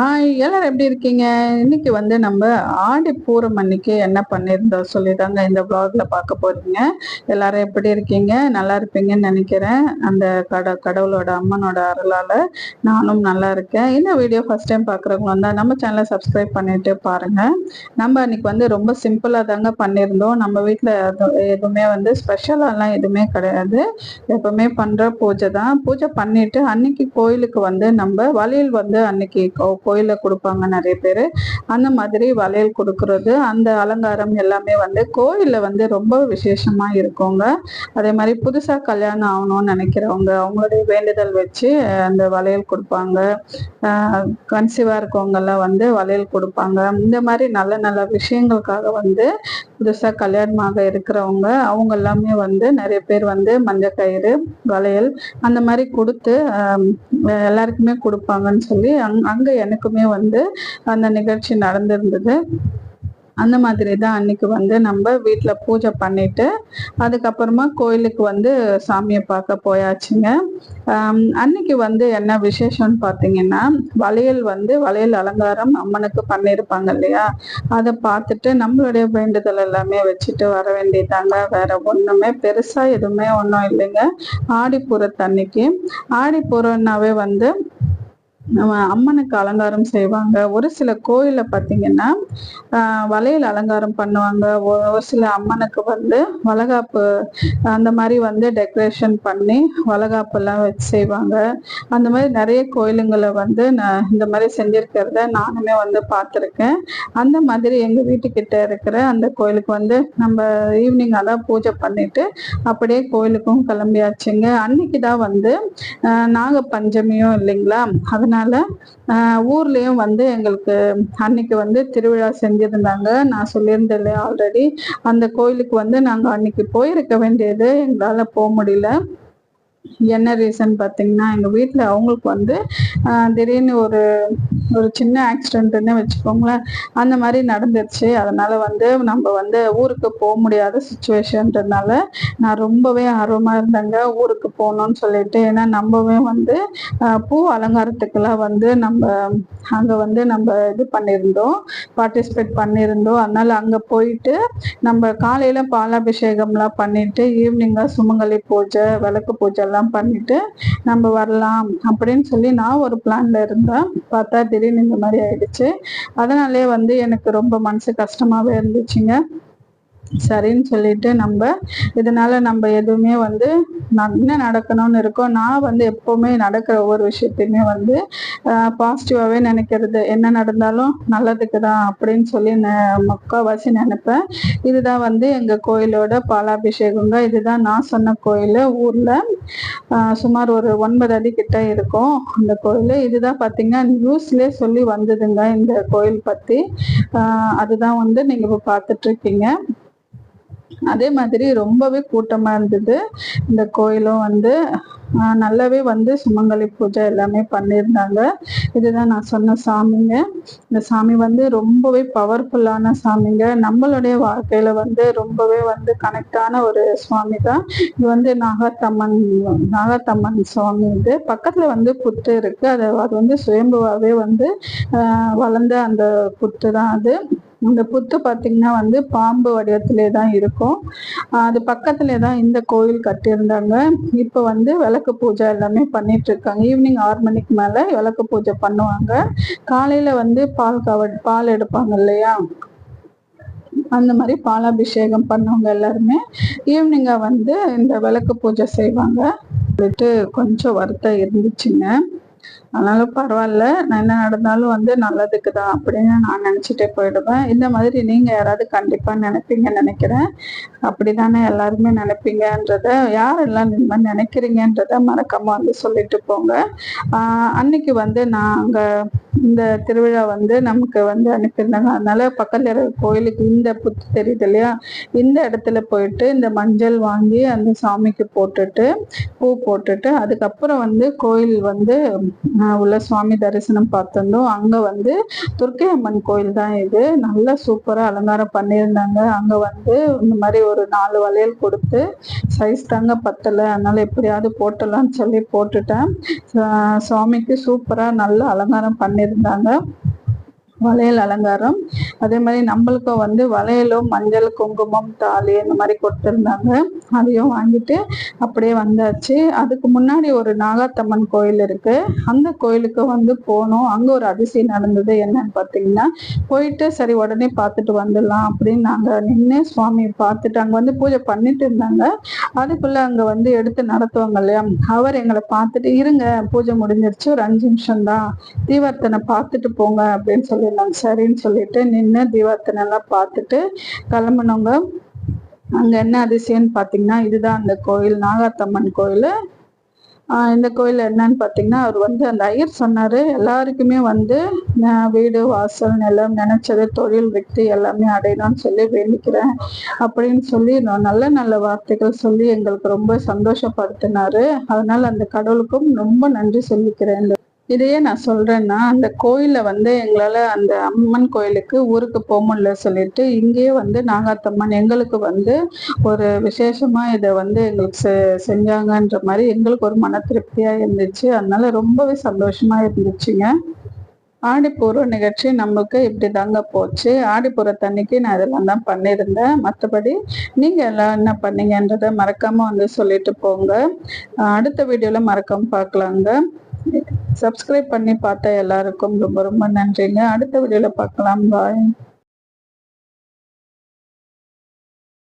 Hi எல்லாரும் எப்படி இருக்கீங்க? இன்னைக்கு வந்து நம்ம ஆடி பூரம் அன்னைக்கு என்ன பண்ணியிருந்தோம் சொல்லி தாங்க இந்த ப்ளாகில் பார்க்க போறீங்க. எல்லாரும் எப்படி இருக்கீங்க? நல்லா இருப்பீங்கன்னு நினைக்கிறேன். அந்த கட கடவுளோட அம்மனோட அருளால் நானும் நல்லா இருக்கேன். இந்த வீடியோ ஃபர்ஸ்ட் டைம் பார்க்குறவங்க வந்தால் நம்ம சேனலை சப்ஸ்கிரைப் பண்ணிட்டு பாருங்கள் நம்ம அன்னைக்கு வந்து ரொம்ப சிம்பிளாக தாங்க பண்ணியிருந்தோம். நம்ம வீட்டில் எதுவுமே வந்து ஸ்பெஷலாலாம் எதுவுமே கிடையாது. எப்பவுமே பண்ணுற பூஜை தான். பூஜை பண்ணிட்டு அன்னைக்கு கோயிலுக்கு வந்து நம்ம வழியில் வந்து அன்னைக்கு கோ- கோயில்ல கொடுப்பாங்க நிறைய பேர். அந்த மாதிரி வளையல் கொடுக்கறது அந்த அலங்காரம் எல்லாமே வந்து கோயில வந்து ரொம்ப விசேஷமா இருக்குங்க. அதே மாதிரி புதுசா கல்யாணம் ஆகணும்னு நினைக்கிறவங்க அவங்களுடைய வேண்டுதல் வச்சு அந்த வளையல் கொடுப்பாங்க. கன்சீவா இருக்கவங்க எல்லாம் வந்து வளையல் கொடுப்பாங்க. இந்த மாதிரி நல்ல நல்ல விஷயங்களுக்காக வந்து புதுசா கல்யாணமாக இருக்கிறவங்க அவங்க எல்லாமே வந்து நிறைய பேர் வந்து மஞ்சள் கயிறு வளையல் அந்த மாதிரி கொடுத்து எல்லாருக்குமே கொடுப்பாங்கன்னு சொல்லி அங் அங்க எனக்குமே வந்து அந்த நிகழ்ச்சி நடந்திருந்தது. அந்த மாதிரி தான் அன்னைக்கு வந்து நம்ம வீட்டில் பூஜை பண்ணிட்டு அதுக்கப்புறமா கோயிலுக்கு வந்து சாமியை பார்க்க போயாச்சுங்க. அன்னைக்கு வந்து என்ன விசேஷம்னு பார்த்தீங்கன்னா வளையல் வந்து வளையல் அலங்காரம் அம்மனுக்கு பண்ணியிருப்பாங்க இல்லையா? அதை பார்த்துட்டு நம்மளுடைய வேண்டுதல் எல்லாமே வச்சுட்டு வர வேண்டியதாங்க. வேற ஒன்றுமே பெருசாக எதுவுமே ஒன்றும் இல்லைங்க. ஆடிப்புறத்தன்னைக்கு ஆடிப்பூரம்னாவே வந்து அம்மனுக்கு அலங்காரம் செய்வாங்க. ஒரு சில கோயில்ல பார்த்தீங்கன்னா வளையல் அலங்காரம் பண்ணுவாங்க. ஒரு சில அம்மனுக்கு வந்து வளகாப்பு அந்த மாதிரி வந்து டெக்கரேஷன் பண்ணி வளகாப்பு எல்லாம் வச்சு செய்வாங்க. அந்த மாதிரி நிறைய கோயிலுங்களை வந்து நான் இந்த மாதிரி செஞ்சிருக்கிறத நானுமே வந்து பார்த்துருக்கேன் அந்த மாதிரி எங்கள் வீட்டுக்கிட்ட இருக்கிற அந்த கோயிலுக்கு வந்து நம்ம ஈவினிங் அதான் பூஜை பண்ணிட்டு அப்படியே கோயிலுக்கும் கிளம்பியாச்சுங்க. அன்னைக்கு தான் வந்து நாகப்பஞ்சமியும் நாக பஞ்சமியும் இல்லைங்களா? அதனால ஆஹ் ஊர்லயும் வந்து எங்களுக்கு அன்னைக்கு வந்து திருவிழா செஞ்சிருந்தாங்க. நான் சொல்லியிருந்தேன் இல்லையா ஆல்ரெடி அந்த கோயிலுக்கு வந்து நாங்க அன்னைக்கு போயிருக்க வேண்டியது எங்களால போக முடியல. என்ன ரீசன் பார்த்தீங்கன்னா எங்கள் வீட்டில் அவங்களுக்கு வந்து திடீர்னு ஒரு ஒரு சின்ன ஆக்சிடென்ட்னு வச்சுக்கோங்களேன். அந்த மாதிரி நடந்துருச்சு. அதனால வந்து நம்ம வந்து ஊருக்கு போக முடியாத சுச்சுவேஷன்றதுனால நான் ரொம்பவே ஆர்வமாக இருந்தேங்க ஊருக்கு போகணும்னு சொல்லிட்டு. ஏன்னா நம்மவே வந்து பூ அலங்காரத்துக்கெல்லாம் வந்து நம்ம அங்கே வந்து நம்ம இது பண்ணியிருந்தோம். பார்ட்டிசிபேட் பண்ணியிருந்தோம். அதனால அங்கே போயிட்டு நம்ம காலையில் பாலாபிஷேகம்லாம் பண்ணிட்டு ஈவினிங்காக சுமங்கலி பூஜை விளக்கு பூஜை இதெல்லாம் பண்ணிட்டு நம்ம வரலாம் அப்படின்னு சொல்லி நான் ஒரு பிளான்ல இருந்தேன். பார்த்தா திடீர்னு இந்த மாதிரி ஆயிடுச்சு. அதனாலே வந்து எனக்கு ரொம்ப மனசு கஷ்டமாவே இருந்துச்சுங்க. சரின்னு சொல்லிட்டு நம்ம இதனால நம்ம எதுவுமே வந்து நான் என்ன நடக்கணும்னு இருக்கோ நான் வந்து எப்போவுமே நடக்கிற ஒவ்வொரு விஷயத்தையுமே வந்து பாசிட்டிவாகவே நினைக்கிறது. என்ன நடந்தாலும் நல்லதுக்கு தான் அப்படின்னு சொல்லி நான் முக்கால்வாசி நினைப்பேன். இதுதான் வந்து எங்கள் கோயிலோட பாலாபிஷேகங்க. இதுதான் நான் சொன்ன கோயில். ஊரில் சுமார் ஒரு ஒன்பது அடி கிட்ட இருக்கும் அந்த கோயில். இதுதான் பார்த்தீங்கன்னா நியூஸ்லேயே சொல்லி வந்ததுங்க இந்த கோயில் பற்றி அதுதான் வந்து நீங்கள் இப்போ பார்த்துட்ருக்கீங்க அதே மாதிரி ரொம்பவே கூட்டமா இருந்தது. இந்த கோயிலும் வந்து நல்லாவே வந்து சுமங்கலி பூஜை எல்லாமே பண்ணியிருந்தாங்க. இதுதான் நான் சொன்ன சாமிங்க. இந்த சாமி வந்து ரொம்பவே பவர்ஃபுல்லான சாமிங்க. நம்மளுடைய வாழ்க்கையில வந்து ரொம்பவே வந்து கனெக்டான ஒரு சுவாமி தான் இது வந்து நாகத்தம்மன் நாகத்தம்மன் சுவாமி இது பக்கத்துல வந்து புத்து இருக்கு. அது அது வந்து சுயம்புவாவே வந்து ஆஹ் வளர்ந்த அந்த புத்து தான் அது. இந்த புத்து பார்த்தீங்கன்னா வந்து பாம்பு வடிவத்திலே தான் இருக்கும். அது பக்கத்திலே தான் இந்த கோயில் கட்டியிருந்தாங்க. இப்போ வந்து விளக்கு பூஜை எல்லாமே பண்ணிட்டு இருக்காங்க. ஈவினிங் ஆறு மணிக்கு மேலே விளக்கு பூஜை பண்ணுவாங்க. காலையில் வந்து பால் கவ பால் எடுப்பாங்க இல்லையா? அந்த மாதிரி பாலாபிஷேகம் பண்ணவங்க எல்லாருமே. ஈவினிங்காக வந்து இந்த விளக்கு பூஜை செய்வாங்க. சொல்லிட்டு கொஞ்சம் வருத்தம் இருந்துச்சுங்க. அதனால பரவாயில்ல. நான் என்ன நடந்தாலும் வந்து நல்லதுக்கு தான் அப்படின்னு நான் நினச்சிட்டே போயிடுவேன். இந்த மாதிரி நீங்க யாராவது கண்டிப்பா நினைப்பீங்கன்னு நினைக்கிறேன். அப்படிதானே எல்லாருமே நினைப்பீங்கன்றத யாரெல்லாம் இந்த மாதிரி நினைக்கிறீங்கன்றத மறக்காம வந்து சொல்லிட்டு போங்க. ஆஹ் அன்னைக்கு வந்து நாங்கள் இந்த திருவிழா வந்து நமக்கு வந்து அனுப்பியிருந்தாங்க. அதனால பக்கத்துல இருக்கிற கோயிலுக்கு இந்த புத்து தெரியுது இல்லையா? இந்த இடத்துல போயிட்டு இந்த மஞ்சள் வாங்கி அந்த சாமிக்கு போட்டுட்டு பூ போட்டுட்டு அதுக்கப்புறம் வந்து கோயில் வந்து உள்ள சுவாமி தரிசனம் பார்த்திருந்தோம் அங்க வந்து துர்க்கை அம்மன் கோயில் தான் இது. நல்லா சூப்பரா அலங்காரம் பண்ணியிருந்தாங்க. அங்க வந்து இந்த மாதிரி ஒரு நாலு வளையல் கொடுத்து சைஸ் தாங்க பத்தல. அதனால எப்படியாவது போட்டலாம்னு சொல்லி போட்டுட்டேன். சுவாமிக்கு சூப்பரா நல்ல அலங்காரம் பண்ணியிருந்தாங்க. வளையல் அலங்காரம். அதே மாதிரி நம்மளுக்கும் வந்து வளையலும் மஞ்சள் குங்குமம் தாலி இந்த மாதிரி கொடுத்துருந்தாங்க. அதையும் வாங்கிட்டு அப்படியே வந்தாச்சு. அதுக்கு முன்னாடி ஒரு நாகாத்தம்மன் கோயில் இருக்கு. அந்த கோயிலுக்கு வந்து போனோம். அங்க ஒரு அதிசயம் நடந்தது என்னன்னு பார்த்தீங்கன்னா போயிட்டு சரி உடனே பார்த்துட்டு வந்துடலாம் அப்படின்னு நாங்க நின்று சுவாமியை பார்த்துட்டு அங்க வந்து பூஜை பண்ணிட்டு இருந்தாங்க. அதுக்குள்ள அங்க வந்து எடுத்து நடத்துவாங்க இல்லையா? அவர் எங்களை பார்த்துட்டு இருங்க பூஜை முடிஞ்சிருச்சு. ஒரு அஞ்சு நிமிஷம் தான் தீவர்த்தனை பார்த்துட்டு போங்க அப்படின்னு சொல்லி சொல்லியிருந்தாங்க சரின்னு சொல்லிட்டு நின்று தீபார்த்தனெல்லாம் பார்த்துட்டு கிளம்புனவங்க அங்கே என்ன அதிசயம்னு பார்த்தீங்கன்னா இதுதான் அந்த கோயில் நாகாத்தம்மன் கோயில். இந்த கோயில் என்னன்னு பார்த்தீங்கன்னா அவர் வந்து அந்த ஐயர் சொன்னார் எல்லாருக்குமே வந்து வீடு வாசல் நிலம் நினைச்சது தொழில் வெற்றி எல்லாமே அடையணும்னு சொல்லி வேண்டிக்கிறேன் அப்படின்னு சொல்லி நல்ல நல்ல வார்த்தைகள் சொல்லி எங்களுக்கு ரொம்ப சந்தோஷப்படுத்தினாரு. அதனால அந்த கடவுளுக்கும் ரொம்ப நன்றி சொல்லிக்கிறேன். இதையே நான் சொல்றேன்னா அந்த கோயிலில் வந்து எங்களால அந்த அம்மன் கோயிலுக்கு ஊருக்கு போக முடியல சொல்லிட்டு இங்கேயே வந்து நாகாத்தம்மன் எங்களுக்கு வந்து ஒரு விசேஷமா இதை வந்து எங்களுக்கு செ செஞ்சாங்கன்ற மாதிரி எங்களுக்கு ஒரு மன திருப்தியா இருந்துச்சு. அதனால ரொம்பவே சந்தோஷமா இருந்துச்சுங்க. ஆடிப்பூர்வ நிகழ்ச்சி நமக்கு இப்படி தாங்க போச்சு. ஆடிப்பூரத்தன்னைக்கு நான் இதெல்லாம் தான் பண்ணியிருந்தேன். மற்றபடி நீங்கள் எல்லாம் என்ன பண்ணீங்கன்றதை மறக்காமல் வந்து சொல்லிட்டு போங்க. அடுத்த வீடியோவில் மறக்காம பார்க்கலாங்க. சப்ஸ்கிரைப் பண்ணி பார்த்த எல்லாருக்கும் ரொம்ப ரொம்ப நன்றிங்க. அடுத்த வீடியோவில் பார்க்கலாம். பாய்